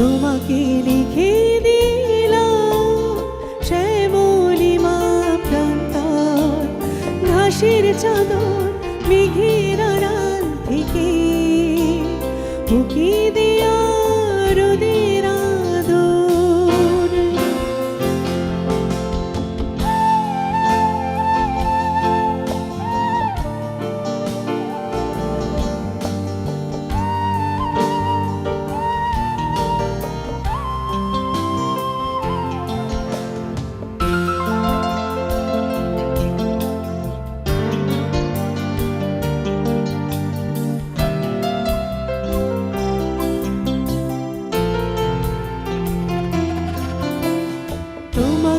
তোমাকে লিখে দিলাম শ্যামলি মা প্রান্তর। ঘাসের চাদর মেঘের আড়াল থেকে। বুকে দেয়া